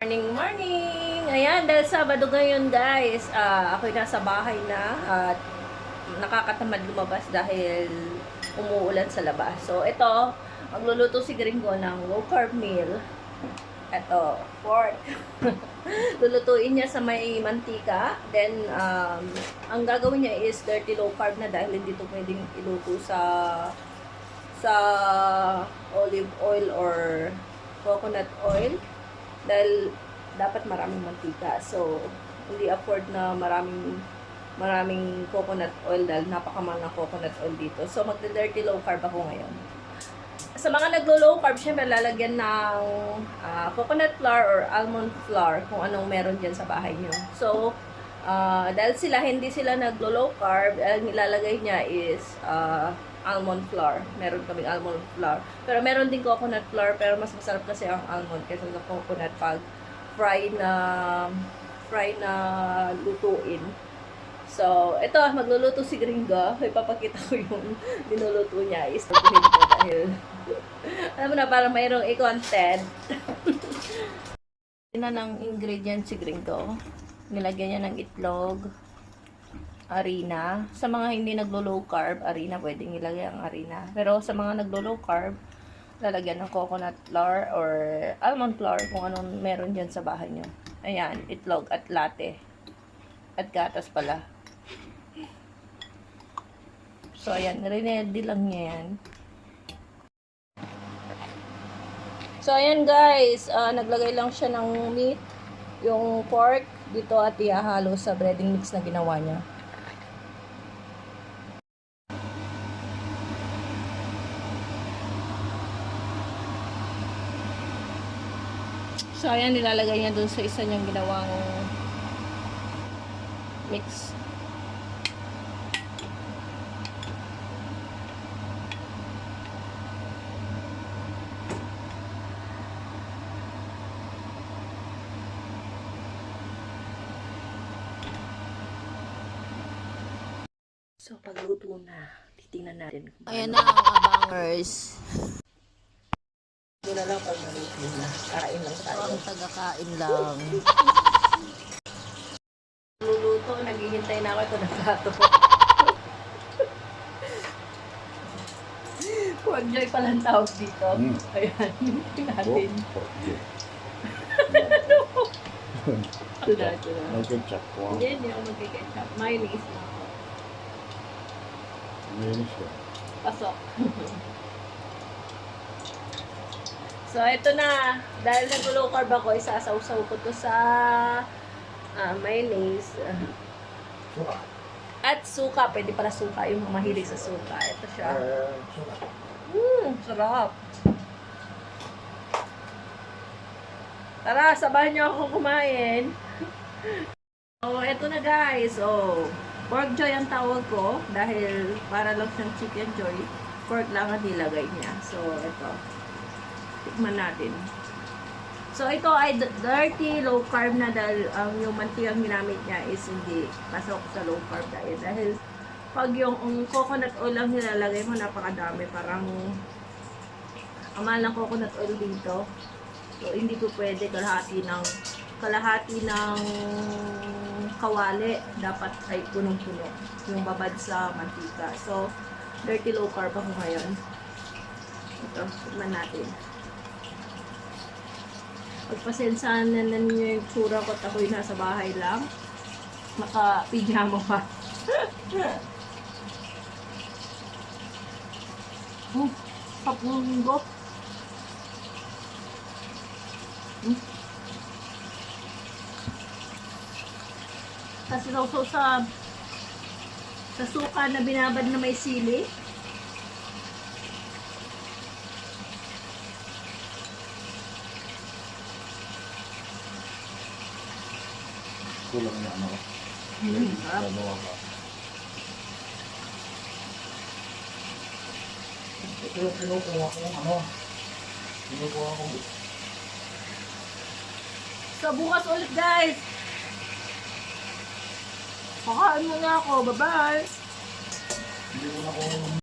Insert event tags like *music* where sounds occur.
Morning, morning! Ayan, dahil Sabado ngayon guys, ah ako'y nasa bahay na at nakakatamad lumabas dahil umuulan sa labas. So, ito, magluluto si Gringo ng low carb meal. Ito, pork. *laughs* Lulutuin niya sa may mantika. Then, um, ang gagawin niya is dirty low carb na dahil hindi ito pwedeng iluto sa sa olive oil or coconut oil dahil dapat maraming mantika. So, hindi afford na maraming maraming coconut oil dahil napakamahal ng coconut oil dito. So, magda-dirty low carb ako ngayon. Sa mga naglo-low carb, syempre lalagyan ng ah, coconut flour or almond flour kung anong meron dyan sa bahay nyo. So, ah, dahil sila, hindi sila naglo-low carb, ang nilalagay niya is ah, almond flour. Meron kaming almond flour. Pero meron din coconut flour, pero mas masarap kasi ang almond kaysa sa coconut pag fry na fry na lutuin. So, ito, magluluto si Gringo. Ipapakita ko yung *laughs* dinuluto niya. Istutuhin *laughs* ko dahil alam mo na, parang mayroong i-content. *laughs* na ng ingredients si Gringo. Nilagyan niya ng itlog, harina. Sa mga hindi naglo-low carb, harina, pwedeng ilagay ang harina. Pero sa mga naglo-low carb, lalagyan ng coconut flour or almond flour kung anong meron dyan sa bahay nyo. Ayan, itlog at latte. At gatas pala. So, ayan, rinedi lang niya yan. So, ayan guys, ah, naglagay lang siya ng meat, yung pork, dito at ihahalo sa breading mix na ginawa niya. So, ayan, nilalagay niya dun sa isa niyang ginawang mix. So, pagluto na, titingnan natin. Ayan na ang abangers. Ito na lang pag na. Kain lang tayo. Ang tagakain lang. Luluto, naghihintay na ako ito ng plato. Pork joy palang tawag dito. Mm. Ayan, natin. Ito na, ito na. Nag-check ko. Hindi, hindi ako magkiketchup. Mayonnaise na ako. Mayroon siya. Pasok. *laughs* so, ito na. Dahil nag-low carb ako, isasawsaw ko to sa ah, mayonnaise. At suka. Pwede pala suka. Yung mahilig sa suka. Ito siya. Mmm, sarap. Tara, sabahan niyo ako kumain. *laughs* Oh, eto na guys. Oh, pork joy ang tawag ko dahil para lang siyang chicken joy. Pork lang ang nilagay niya. So, ito. Tikman natin. So, ito ay dirty low carb na dahil ang yung mantikang ginamit niya is hindi pasok sa low carb diet. Dahil pag yung um, coconut oil lang nilalagay mo, napakadami. Parang ang mahal ng coconut oil dito. So, hindi po pwede kalahati ng kalahati ng kawali dapat ay punong-puno yung babad sa mantika. So, dirty low carb ako ngayon. Ito, tignan natin. Pagpasensyahan na ninyo yung tsura ko at ako'y nasa bahay lang. Naka-pijama pa. *laughs* Hmm, kapulungo. Hmm. Kasi daw so sa sa suka na binabad na may sili. Kulang na ano. Mm. Dalawa ka. Ito yung kinukuha ko ano. Kinukuha ko. So bukas ulit guys. Pakain muna ako. Bye-bye. Hindi ko na ko